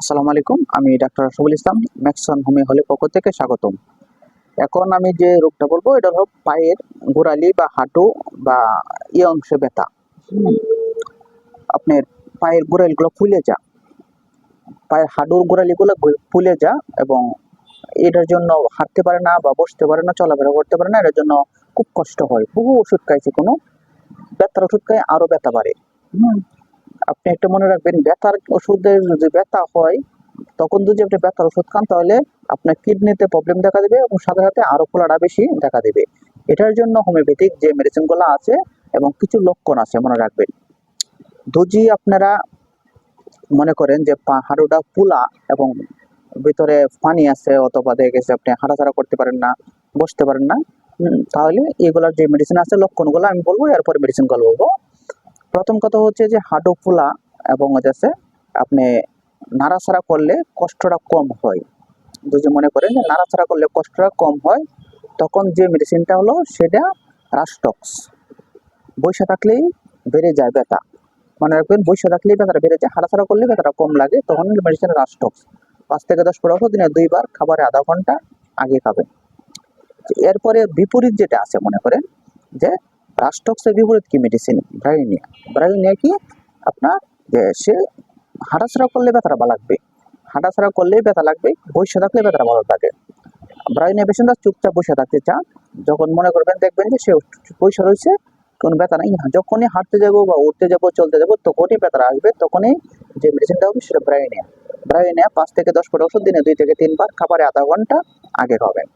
আসসালামু আলাইকুম, আমি ডাক্তার রাসুল ইসলাম, ম্যাক্সন হোমি হলে পক্ষ থেকে স্বাগতম। এখন আমি যে রোগটা বলব, এটা হলো পায়ের গোড়ালি বা হাঁটু বা ই অংশে ব্যথা। আপনার পায়ের গোড়ালিগুলো ফুলে যা, পায়ের হাঁটুর গোড়ালিগুলো ফুলে যা এবং এটার জন্য হাঁটতে পারে না বা বসতে পারে না, চলাফেরা করতে পারে না, এটার জন্য খুব কষ্ট হয়। বহু ওষুধ খাইছে কোনো, ব্যথার ওষুধ খাই আরও ব্যথা বাড়ে। আপনি একটা মনে রাখবেন, ব্যথার ওষুধের যদি ব্যথা হয়, তখন যদি আপনি ব্যথার ওষুধ খান, তাহলে আপনার কিডনিতে প্রবলেম দেখা দেবে এবং সাথে সাথে আরও ফোলাটা বেশি দেখা দেবে। এটার জন্য হোমিওপ্যাথিক যে মেডিসিনগুলো আছে এবং কিছু লক্ষণ আছে, মনে রাখবেন। যদি আপনারা মনে করেন যে পা- হাঁটুটা ফুলা এবং ভিতরে পানি আছে অথবা দেখে গেছে আপনি হাঁটাচড়া করতে পারেন না, বসতে পারেন না তাহলে এগুলোর যে মেডিসিন আছে, লক্ষণগুলো আমি বলব, এরপরে মেডিসিন মেডিসিনগুলো বলব। প্রথম কথা হচ্ছে যে হাঁটু ফোলা এবং হচ্ছে আপনি নাড়াছাড়া করলে কষ্টটা কম হয়। যদি মনে করেন যে নাড়াচাড়া করলে কষ্টটা কম হয়, তখন যে মেডিসিনটা হলো সেটা রাস্টক্স বসে থাকলেই বেড়ে যায় ব্যথা। মনে রাখবেন বসে থাকলেই ব্যথাটা বেড়ে যায়, হাঁটাচাড়া করলে ব্যথাটা কম লাগে, তখন মেডিসিন রাস্টক্স পাঁচ থেকে দশ পনেরো দিনে দুইবার খাবারে আধা ঘণ্টা আগে খাবেন। এরপরে বিপরীত যেটা আছে মনে করেন যে রাস্টক্সের বিপরীত কি মেডিসিন ব্রাইনিয়া ব্রাইনিয়া কি আপনার সে হাঁটাছাড়া করলে ব্যথাটা ভালো লাগবে। হাঁটাছাড়া করলেই ব্যথা লাগবে, বসে থাকলে ব্যথাটা ভালো থাকে। ব্রাইনিয়া পেশেন্টরা চুপচাপ বসে থাকতে চান। যখন মনে করবেন, দেখবেন যে সে বসে রয়েছে, কোনো ব্যথা নাই। যখনই হাঁটতে যাব বা উঠতে যাব, চলতে যাব, তখনই ব্যথাটা আসবে, তখনই যে মেডিসিনটা হবে সেটা ব্রাইনিয়া ব্রাইনিয়া পাঁচ থেকে দশ ফুট ওষুধ, দিনে দুই থেকে তিনবার, খাবারে আধা ঘণ্টা আগে খাবেন।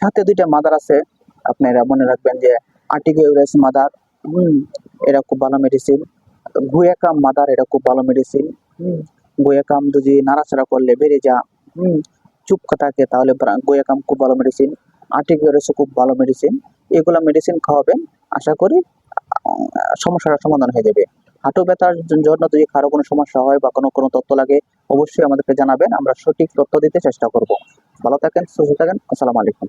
সাথে দুইটা মাদার আছে। আপনারা মনে রাখবেন যে আর্টিকিউরাস মাদার হুম এটা খুব ভালো মেডিসিন গুয়াকাম মাদার এটা খুব ভালো মেডিসিন হুম গুয়াকাম যদি নাড়াচাড়া করলে বেড়ে যা হুম চুপ থাকে তাহলে গুয়াকাম খুব ভালো মেডিসিন আর্টিকিউরাসও খুব ভালো মেডিসিন এগুলো মেডিসিন খাওয়াবেন আশা করি আহ, সমস্যাটার সমাধান হয়ে যাবে। হাঁটু ব্যথার জন্য যদি কারও কোনো সমস্যা হয় বা কোনো কোনো তথ্য লাগে অবশ্যই আমাদেরকে জানাবেন আমরা সঠিক তথ্য দিতে চেষ্টা করব। ভালো থাকেন সুস্থ থাকেন আসসালামু আলাইকুম।